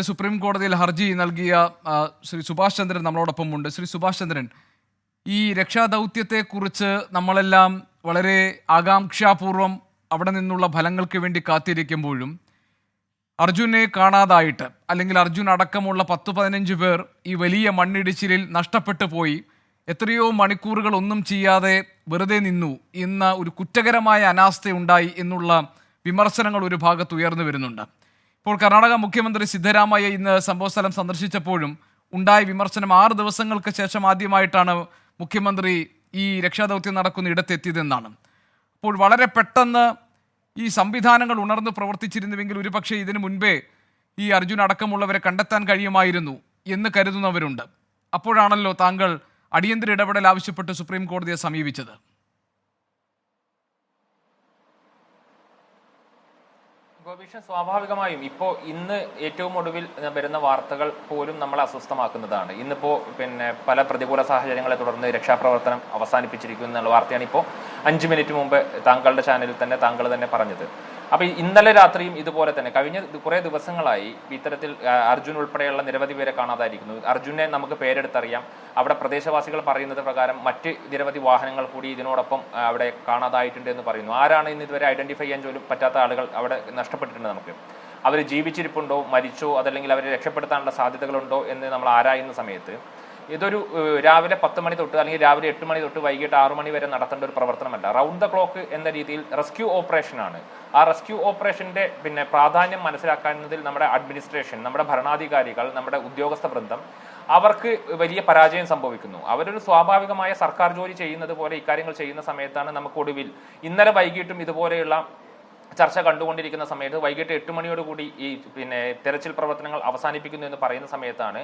Supreme കോടതിയിൽ ഹർജി നൽകിയ ശ്രീ സുഭാഷ് ചന്ദ്രൻ നമ്മളോടൊപ്പം ഉണ്ട്. ശ്രീ സുഭാഷ് ചന്ദ്രൻ ഈ രക്ഷാദൗത്യത്തെക്കുറിച്ച് നമ്മളെല്ലാം വളരെ ആകാംക്ഷാപൂർവം അവിടെ നിന്നുള്ള ഫലങ്ങൾക്ക് വേണ്ടി കാത്തിരിക്കുമ്പോഴും അർജുനെ കാണാതായിട്ട് അല്ലെങ്കിൽ അർജുൻ അടക്കമുള്ള പത്ത് പതിനഞ്ച് പേർ ഈ വലിയ മണ്ണിടിച്ചിലിൽ നഷ്ടപ്പെട്ടു പോയി. എത്രയോ മണിക്കൂറുകൾ ഒന്നും ചെയ്യാതെ വെറുതെ നിന്നു. ഇന്ന് ഒരു കുറ്റകരമായ അനാസ്ഥയുണ്ടായി എന്നുള്ള വിമർശനങ്ങൾ ഒരു ഭാഗത്ത് ഉയർന്നു വരുന്നുണ്ട്. ഇപ്പോൾ കർണാടക മുഖ്യമന്ത്രി സിദ്ധരാമയ്യ ഇന്ന് സംഭവസ്ഥലം സന്ദർശിച്ചപ്പോഴും ഉണ്ടായ വിമർശനം ആറ് ദിവസങ്ങൾക്ക് ശേഷം ആദ്യമായിട്ടാണ് മുഖ്യമന്ത്രി ഈ രക്ഷാദൗത്യം നടക്കുന്ന ഇടത്തെത്തിയതെന്നാണ്. അപ്പോൾ വളരെ പെട്ടെന്ന് ഈ സംവിധാനങ്ങൾ ഉണർന്ന് പ്രവർത്തിച്ചിരുന്നുവെങ്കിൽ ഒരുപക്ഷെ ഇതിനു മുൻപേ ഈ അർജുൻ അടക്കമുള്ളവരെ കണ്ടെത്താൻ കഴിയുമായിരുന്നു എന്ന് കരുതുന്നവരുണ്ട്. അപ്പോഴാണല്ലോ താങ്കൾ അടിയന്തര ഇടപെടൽ ആവശ്യപ്പെട്ട് സുപ്രീം കോടതിയെ സമീപിച്ചത്. ഗോപീഷൻ സ്വാഭാവികമായും ഇപ്പോ ഇന്ന് ഏറ്റവും ഒടുവിൽ വരുന്ന വാർത്തകൾ പോലും നമ്മളെ അസ്വസ്ഥമാക്കുന്നതാണ്. ഇന്നിപ്പോ പിന്നെ പല പ്രതികൂല സാഹചര്യങ്ങളെ തുടർന്ന് രക്ഷാപ്രവർത്തനം അവസാനിപ്പിച്ചിരിക്കുന്നു എന്നുള്ള വാർത്തയാണ് ഇപ്പോ അഞ്ച് മിനിറ്റ് മുമ്പ് താങ്കളുടെ ചാനലിൽ തന്നെ താങ്കൾ തന്നെ പറഞ്ഞത്. അപ്പോൾ ഇന്നലെ രാത്രിയും ഇതുപോലെ തന്നെ. കഴിഞ്ഞ കുറേ ദിവസങ്ങളായി ഇത്തരത്തിൽ അർജുൻ ഉൾപ്പെടെയുള്ള നിരവധി പേരെ കാണാതായിരിക്കുന്നു. അർജുനെ നമുക്ക് പേരെടുത്തറിയാം. അവിടെ പ്രദേശവാസികൾ പറയുന്നത് പ്രകാരം മറ്റ് നിരവധി വാഹനങ്ങൾ കൂടി ഇതിനോടൊപ്പം അവിടെ കാണാതായിട്ടുണ്ട് എന്ന് പറയുന്നു. ആരാണ് ഇന്ന് ഇതുവരെ ഐഡന്റിഫൈ ചെയ്യാൻ പോലും പറ്റാത്ത ആളുകൾ അവിടെ നഷ്ടപ്പെട്ടിട്ടുണ്ട് നമുക്ക്. അവർ ജീവിച്ചിരിപ്പുണ്ടോ മരിച്ചോ അതല്ലെങ്കിൽ അവരെ രക്ഷപ്പെടുത്താനുള്ള സാധ്യതകളുണ്ടോ എന്ന് നമ്മൾ ആരായുന്ന സമയത്ത് ഇതൊരു രാവിലെ പത്ത് മണി തൊട്ട് അല്ലെങ്കിൽ രാവിലെ എട്ട് മണി തൊട്ട് വൈകിട്ട് ആറു മണി വരെ നടത്തേണ്ട ഒരു പ്രവർത്തനമല്ല. റൗണ്ട് ദ ക്ലോക്ക് എന്ന രീതിയിൽ റെസ്ക്യൂ ഓപ്പറേഷനാണ് ആ റെസ്ക്യൂ ഓപ്പറേഷന്റെ പിന്നെ പ്രാധാന്യം മനസ്സിലാക്കുന്നതിൽ നമ്മുടെ അഡ്മിനിസ്ട്രേഷൻ നമ്മുടെ ഭരണാധികാരികൾ നമ്മുടെ ഉദ്യോഗസ്ഥ വൃന്ദം അവർക്ക് വലിയ പരാജയം സംഭവിക്കുന്നു. അവരൊരു സ്വാഭാവികമായ സർക്കാർ ജോലി ചെയ്യുന്നത് പോലെ ഇക്കാര്യങ്ങൾ ചെയ്യുന്ന സമയത്താണ് നമുക്ക് ഒടുവിൽ ഇന്നലെ വൈകിട്ടും ഇതുപോലെയുള്ള ചർച്ച കണ്ടുകൊണ്ടിരിക്കുന്ന സമയത്ത് വൈകിട്ട് എട്ട് മണിയോടുകൂടി ഈ പിന്നെ തെരച്ചിൽ പ്രവർത്തനങ്ങൾ അവസാനിപ്പിക്കുന്നു എന്ന് പറയുന്ന സമയത്താണ്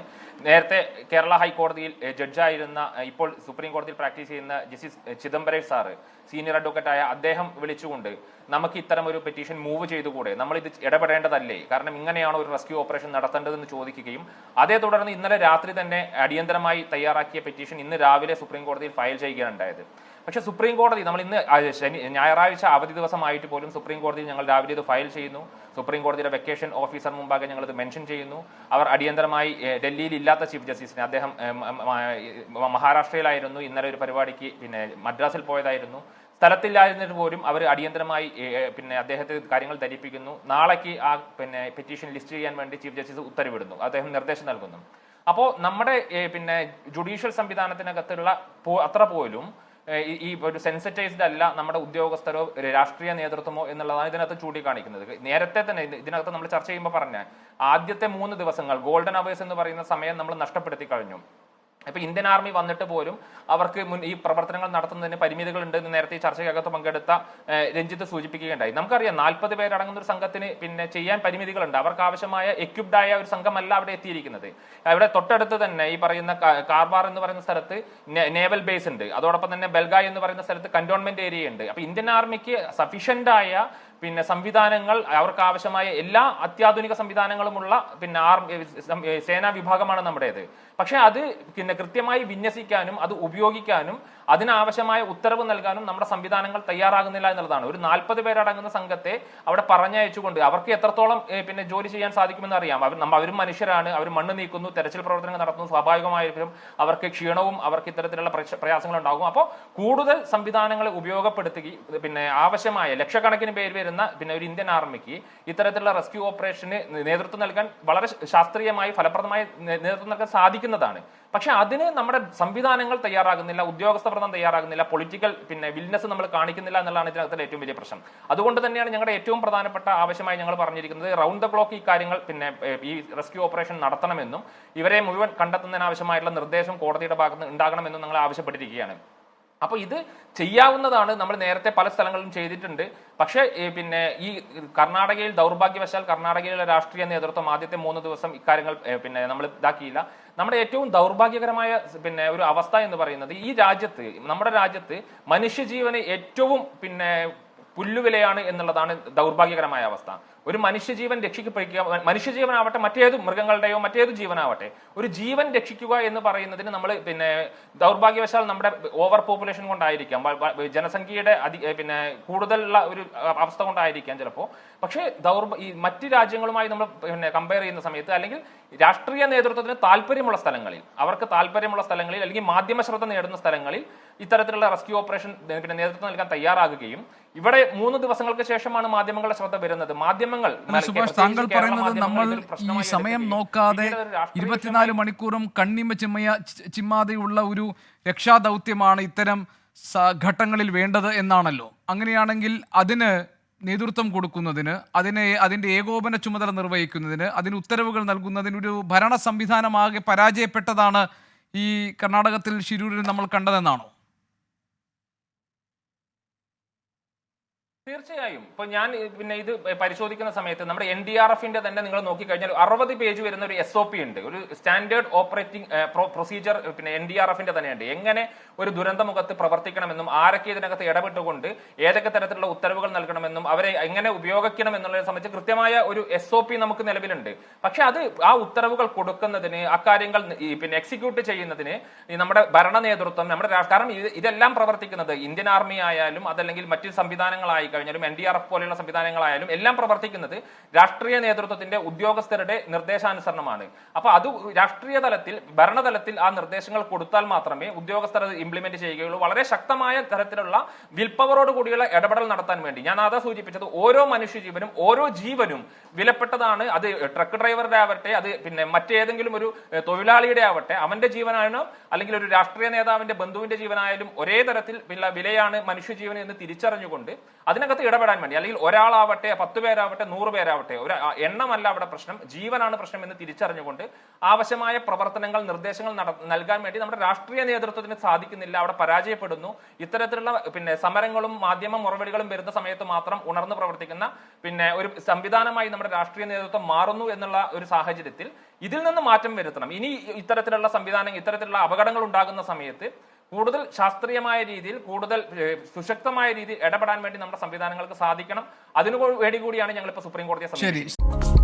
നേരത്തെ കേരള ഹൈക്കോടതിയിൽ ജഡ്ജായിരുന്ന ഇപ്പോൾ സുപ്രീം കോടതിയിൽ പ്രാക്ടീസ് ചെയ്യുന്ന justice Chidambaresh Chidambaram sir senior ആയ അദ്ദേഹം വിളിച്ചുകൊണ്ട് നമുക്ക് ഇത്തരം ഒരു പെറ്റീഷൻ മൂവ് ചെയ്തുകൂടെ? നമ്മൾ ഇത് ഇടപെടേണ്ടതല്ലേ? കാരണം ഇങ്ങനെയാണ് ഒരു റെസ്ക്യൂ ഓപ്പറേഷൻ നടത്തേണ്ടതെന്ന് ചോദിക്കുകയും അതേ തുടർന്ന് ഇന്നലെ രാത്രി തന്നെ അടിയന്തരമായി തയ്യാറാക്കിയ പെറ്റീഷൻ ഇന്ന് രാവിലെ സുപ്രീം കോടതിയിൽ ഫയൽ ചെയ്യുകയാണ് ഉണ്ടായത്. പക്ഷേ സുപ്രീം കോടതി നമ്മൾ ഇന്ന് ഞായറാഴ്ച അവധി ദിവസമായിട്ട് പോലും സുപ്രീം കോടതിയിൽ ഞങ്ങൾ രാവിലെ ഇത് ഫയൽ ചെയ്യുന്നു. സുപ്രീം കോടതിയുടെ വെക്കേഷൻ ഓഫീസർ മുമ്പാകെ ഞങ്ങൾ ഇത് മെൻഷൻ ചെയ്യുന്നു. അവർ അടിയന്തരമായി ഡൽഹിയിൽ ഇല്ലാത്ത ചീഫ് ജസ്റ്റിസിനെ അദ്ദേഹം മഹാരാഷ്ട്രയിലായിരുന്നു. ഇന്നലെ ഒരു പരിപാടിക്ക് പിന്നെ മദ്രാസിൽ പോയതായിരുന്നു. സ്ഥലത്തില്ലായിരുന്നിട്ട് പോലും അവർ അടിയന്തരമായി പിന്നെ അദ്ദേഹത്തെ കാര്യങ്ങൾ ധരിപ്പിക്കുന്നു. നാളേക്ക് ആ പിന്നെ പെറ്റീഷൻ ലിസ്റ്റ് ചെയ്യാൻ വേണ്ടി ചീഫ് ജസ്റ്റിസ് ഉത്തരവിടുന്നു. അദ്ദേഹം നിർദ്ദേശം നൽകുന്നു. അപ്പോൾ നമ്മുടെ പിന്നെ ജുഡീഷ്യൽ സംവിധാനത്തിനകത്തുള്ള അത്ര പോലും ഈ- ഒരു സെൻസിറ്റൈസ്ഡ് അല്ല നമ്മുടെ ഉദ്യോഗസ്ഥരോ രാഷ്ട്രീയ നേതൃത്വമോ എന്നുള്ളതാണ് ഇതിനകത്ത് ചൂണ്ടിക്കാണിക്കുന്നത്. നേരത്തെ തന്നെ ഇതിനകത്ത് നമ്മൾ ചർച്ച ചെയ്യുമ്പോൾ പറഞ്ഞ ആദ്യത്തെ മൂന്ന് ദിവസങ്ങൾ ഗോൾഡൻ അവേഴ്സ് എന്ന് പറയുന്ന സമയം നമ്മൾ നഷ്ടപ്പെടുത്തി കഴിഞ്ഞു. ഇപ്പൊ ഇന്ത്യൻ ആർമി വന്നിട്ട് പോലും അവർക്ക് മുൻ ഈ പ്രവർത്തനങ്ങൾ നടത്തുന്നതിന് പരിമിതികളുണ്ട് എന്ന് നേരത്തെ ഈ ചർച്ചയ്ക്കകത്ത് പങ്കെടുത്ത രഞ്ജിത്ത് സൂചിപ്പിക്കുകയുണ്ടായി. നമുക്കറിയാം നാൽപ്പത് പേരടങ്ങുന്ന ഒരു സംഘത്തിന് പിന്നെ ചെയ്യാൻ പരിമിതികളുണ്ട്. അവർക്ക് ആവശ്യമായ എക്യുപ്ഡായ ഒരു സംഘമല്ല അവിടെ എത്തിയിരിക്കുന്നത്. അവിടെ തൊട്ടടുത്ത് തന്നെ ഈ പറയുന്ന കാർബാർ എന്ന് പറയുന്ന സ്ഥലത്ത് നേവൽ ബേസ് ഉണ്ട്. അതോടൊപ്പം തന്നെ ബൽഗായ് എന്ന് പറയുന്ന സ്ഥലത്ത് കന്റോൺമെന്റ് ഏരിയ ഉണ്ട്. അപ്പൊ ഇന്ത്യൻ ആർമിക്ക് സഫീഷ്യന്റ് ആയ പിന്നെ സംവിധാനങ്ങൾ അവർക്ക് ആവശ്യമായ എല്ലാ അത്യാധുനിക സംവിധാനങ്ങളുമുള്ള പിന്നെ ആർമി സേനാ വിഭാഗമാണ് നമ്മുടേത്. പക്ഷെ അത് പിന്നെ കൃത്യമായി വിന്യസിക്കാനും അത് ഉപയോഗിക്കാനും അതിനാവശ്യമായ ഉത്തരവ് നൽകാനും നമ്മുടെ സംവിധാനങ്ങൾ തയ്യാറാകുന്നില്ല എന്നുള്ളതാണ്. ഒരു നാൽപ്പത് പേരടങ്ങുന്ന സംഘത്തെ അവിടെ പറഞ്ഞയച്ചുകൊണ്ട് അവർക്ക് എത്രത്തോളം പിന്നെ ജോലി ചെയ്യാൻ സാധിക്കുമെന്ന് അറിയാം. അവർ നമ്മ അവരും മനുഷ്യരാണ് അവർ മണ്ണ് നീക്കുന്നു തെരച്ചിൽ പ്രവർത്തനങ്ങൾ നടത്തുന്നു സ്വാഭാവികമായിരിക്കും അവർക്ക് ക്ഷീണവും അവർക്ക് ഇത്തരത്തിലുള്ള പ്രയാസങ്ങളുണ്ടാകും. അപ്പോൾ കൂടുതൽ സംവിധാനങ്ങളെ ഉപയോഗപ്പെടുത്തി പിന്നെ ആവശ്യമായ ലക്ഷക്കണക്കിന് പേര് വരുന്ന പിന്നെ ഒരു ഇന്ത്യൻ ആർമിക്ക് ഇത്തരത്തിലുള്ള റെസ്ക്യൂ ഓപ്പറേഷന് നേതൃത്വം നൽകാൻ വളരെ ശാസ്ത്രീയമായി ഫലപ്രദമായി നേതൃത്വം നൽകാൻ സാധിക്കുന്നതാണ്. പക്ഷെ അതിന് നമ്മുടെ സംവിധാനങ്ങൾ തയ്യാറാകുന്നില്ല ഉദ്യോഗസ്ഥ പ്രധാനം തയ്യാറാകുന്നില്ല പൊളിറ്റിക്കൽ പിന്നെ വിൽനെസ് നമ്മൾ കാണിക്കുന്നില്ല എന്നുള്ളതാണ് ഇതിനകത്തിലെ ഏറ്റവും വലിയ പ്രശ്നം. അതുകൊണ്ട് തന്നെയാണ് ഞങ്ങളുടെ ഏറ്റവും പ്രധാനപ്പെട്ട ആവശ്യമായി ഞങ്ങൾ പറഞ്ഞിരിക്കുന്നത് റൗണ്ട് ദ ക്ലോക്ക് ഈ കാര്യങ്ങൾ പിന്നെ ഈ റെസ്ക്യൂ ഓപ്പറേഷൻ നടത്തണമെന്നും ഇവരെ മുഴുവൻ കണ്ടെത്തുന്നതിന് ആവശ്യമായിട്ടുള്ള നിർദ്ദേശം കോടതിയുടെ ഭാഗത്ത് ഉണ്ടാകണമെന്നും ഞങ്ങൾ ആവശ്യപ്പെട്ടിരിക്കുകയാണ്. അപ്പോൾ ഇത് ചെയ്യാവുന്നതാണ് നമ്മൾ നേരത്തെ പല സ്ഥലങ്ങളിലും ചെയ്തിട്ടുണ്ട്. പക്ഷേ പിന്നെ ഈ കർണാടകയിൽ ദൗർഭാഗ്യവശാൽ കർണാടകയിലെ രാഷ്ട്രീയ നേതൃത്വം ആദ്യത്തെ മൂന്ന് ദിവസം ഇക്കാര്യങ്ങൾ പിന്നെ നമ്മൾ ഇതാക്കിയില്ല. നമ്മുടെ ഏറ്റവും ദൗർഭാഗ്യകരമായ പിന്നെ ഒരു അവസ്ഥ എന്ന് പറയുന്നത് ഈ രാജ്യത്ത് നമ്മുടെ രാജ്യത്ത് മനുഷ്യജീവന് ഏറ്റവും പിന്നെ പുല്ലുവിലയാണ് എന്നുള്ളതാണ് ദൗർഭാഗ്യകരമായ അവസ്ഥ. ഒരു മനുഷ്യജീവൻ രക്ഷിക്കപ്പെടുക മനുഷ്യജീവനാവട്ടെ മറ്റേത് മൃഗങ്ങളുടെയോ മറ്റേത് ജീവനാവട്ടെ ഒരു ജീവൻ രക്ഷിക്കുക എന്ന് പറയുന്നതിന് നമ്മൾ പിന്നെ ദൗർഭാഗ്യവശാൽ നമ്മുടെ ഓവർ പോപ്പുലേഷൻ കൊണ്ടായിരിക്കാം. ജനസംഖ്യയുടെ പിന്നെ കൂടുതലുള്ള ഒരു അവസ്ഥ കൊണ്ടായിരിക്കാം ചിലപ്പോൾ പക്ഷേ ദൗർബ ഈ മറ്റ് രാജ്യങ്ങളുമായി നമ്മൾ പിന്നെ കമ്പയർ ചെയ്യുന്ന സമയത്ത് അല്ലെങ്കിൽ രാഷ്ട്രീയ നേതൃത്വത്തിന് താല്പര്യമുള്ള സ്ഥലങ്ങളിൽ അവർക്ക് താല്പര്യമുള്ള സ്ഥലങ്ങളിൽ അല്ലെങ്കിൽ മാധ്യമ ശ്രദ്ധ നേടുന്ന സ്ഥലങ്ങളിൽ ഇത്തരത്തിലുള്ള റെസ്ക്യൂ ഓപ്പറേഷൻ പിന്നെ നേതൃത്വം നൽകാൻ തയ്യാറാകുകയും ഇവിടെ മൂന്ന് ദിവസങ്ങൾക്ക് ശേഷമാണ് മാധ്യമങ്ങളുടെ ശ്രദ്ധ വരുന്നത്. മാധ്യമങ്ങൾ സുഭാഷ് താങ്കൾ പറയുന്നത് നമ്മൾ ഈ സമയം നോക്കാതെ ഇരുപത്തിനാല് മണിക്കൂറും കണ്ണിമ ചിമ്മയ ചിമ്മാതെയുള്ള ഒരു രക്ഷാദൗത്യമാണ് ഇത്തരം ഘട്ടങ്ങളിൽ വേണ്ടത് എന്നാണല്ലോ. അങ്ങനെയാണെങ്കിൽ അതിന് നേതൃത്വം കൊടുക്കുന്നതിന് അതിനെ അതിന്റെ ഏകോപന ചുമതല നിർവഹിക്കുന്നതിന് അതിന് ഉത്തരവുകൾ നൽകുന്നതിന് ഒരു ഭരണ സംവിധാനമാകെ പരാജയപ്പെട്ടതാണ് ഈ കർണാടകത്തിൽ ശിരൂരിൽ നമ്മൾ കണ്ടതെന്നാണോ? തീർച്ചയായും. ഇപ്പൊ ഞാൻ പിന്നെ ഇത് പരിശോധിക്കുന്ന സമയത്ത് നമ്മുടെ എൻ ഡി ആർ എഫിന്റെ തന്നെ നിങ്ങൾ നോക്കിക്കഴിഞ്ഞാൽ അറുപത് പേജ് വരുന്ന ഒരു എസ് ഒ പി ഉണ്ട്. ഒരു സ്റ്റാൻഡേർഡ് ഓപ്പറേറ്റിംഗ് പ്രൊസീജിയർ പിന്നെ എൻ ഡി ആർ എഫിന്റെ തന്നെയുണ്ട്. എങ്ങനെ ഒരു ദുരന്തമുഖത്ത് പ്രവർത്തിക്കണമെന്നും ആരൊക്കെ ഇതിനകത്ത് ഇടപെട്ടുകൊണ്ട് ഏതൊക്കെ തരത്തിലുള്ള ഉത്തരവുകൾ നൽകണമെന്നും അവരെ എങ്ങനെ ഉപയോഗിക്കണം എന്നുള്ളതിനെ സംബന്ധിച്ച് കൃത്യമായ ഒരു എസ് ഒ പി നമുക്ക് നിലവിലുണ്ട്. പക്ഷെ അത് ആ ഉത്തരവുകൾ കൊടുക്കുന്നതിന് അക്കാര്യങ്ങൾ പിന്നെ എക്സിക്യൂട്ട് ചെയ്യുന്നതിന് നമ്മുടെ ഭരണ നേതൃത്വം നമ്മുടെ കാരണം ഇതെല്ലാം പ്രവർത്തിക്കുന്നത് ഇന്ത്യൻ ആർമി ആയാലും അതല്ലെങ്കിൽ മറ്റ് സംവിധാനങ്ങളായി കഴിഞ്ഞാലും എൻ ഡി ആർ എഫ് പോലെയുള്ള സംവിധാനങ്ങളായാലും എല്ലാം പ്രവർത്തിക്കുന്നത് രാഷ്ട്രീയ നേതൃത്വത്തിന്റെ ഉദ്യോഗസ്ഥരുടെ നിർദ്ദേശാനുസരണമാണ്. അപ്പൊ അത് രാഷ്ട്രീയ തലത്തിൽ ഭരണതലത്തിൽ ആ നിർദ്ദേശങ്ങൾ കൊടുത്താൽ മാത്രമേ ഉദ്യോഗസ്ഥർ അത് ഇംപ്ലിമെന്റ് ചെയ്യുകയുള്ളൂ. വളരെ ശക്തമായ തരത്തിലുള്ള വിൽപ്പവറോട് കൂടിയുള്ള ഇടപെടൽ നടത്താൻ വേണ്ടി. ഞാൻ അതാ സൂചിപ്പിച്ചത് ഓരോ മനുഷ്യജീവനും ഓരോ ജീവനും വിലപ്പെട്ടതാണ്. അത് ട്രക്ക് ഡ്രൈവറുടെ ആവട്ടെ അത് പിന്നെ മറ്റേതെങ്കിലും ഒരു തൊഴിലാളിയുടെ ആവട്ടെ അവന്റെ ജീവനായാലും അല്ലെങ്കിൽ ഒരു രാഷ്ട്രീയ നേതാവിന്റെ ബന്ധുവിന്റെ ജീവനായാലും ഒരേ തരത്തിൽ വിലയാണ് മനുഷ്യജീവൻ എന്ന് തിരിച്ചറിഞ്ഞുകൊണ്ട് അതിനകത്ത് ഇടപെടാൻ വേണ്ടി അല്ലെങ്കിൽ ഒരാളാവട്ടെ പത്ത് പേരാവട്ടെ നൂറ് പേരാവട്ടെ ഒരു എണ്ണമല്ല അവിടെ പ്രശ്നം ജീവനാണ് പ്രശ്നം എന്ന് തിരിച്ചറിഞ്ഞുകൊണ്ട് ആവശ്യമായ പ്രവർത്തനങ്ങൾ നിർദ്ദേശങ്ങൾ നൽകാൻ വേണ്ടി നമ്മുടെ രാഷ്ട്രീയ നേതൃത്വത്തിന് സാധിക്കുന്നില്ല അവിടെ പരാജയപ്പെടുന്നു. ഇത്തരത്തിലുള്ള പിന്നെ സമരങ്ങളും മാധ്യമ മുറവിളികളും വരുന്ന സമയത്ത് മാത്രം ഉണർന്നു പ്രവർത്തിക്കുന്ന പിന്നെ ഒരു സംവിധാനമായി നമ്മുടെ രാഷ്ട്രീയ നേതൃത്വം മാറുന്നു എന്നുള്ള ഒരു സാഹചര്യത്തിൽ ഇതിൽ നിന്ന് മാറ്റം വരുത്തണം. ഇനി ഇത്തരത്തിലുള്ള സംവിധാനം ഇത്തരത്തിലുള്ള അപകടങ്ങൾ ഉണ്ടാകുന്ന സമയത്ത് കൂടുതൽ ശാസ്ത്രീയമായ രീതിയിൽ കൂടുതൽ സുശക്തമായ രീതിയിൽ ഇടപെടാൻ വേണ്ടി നമ്മുടെ സംവിധാനങ്ങൾക്ക് സാധിക്കണം. അതിനു വേണ്ടി കൂടിയാണ് ഞങ്ങൾ ഇപ്പോൾ സുപ്രീം കോടതിയെ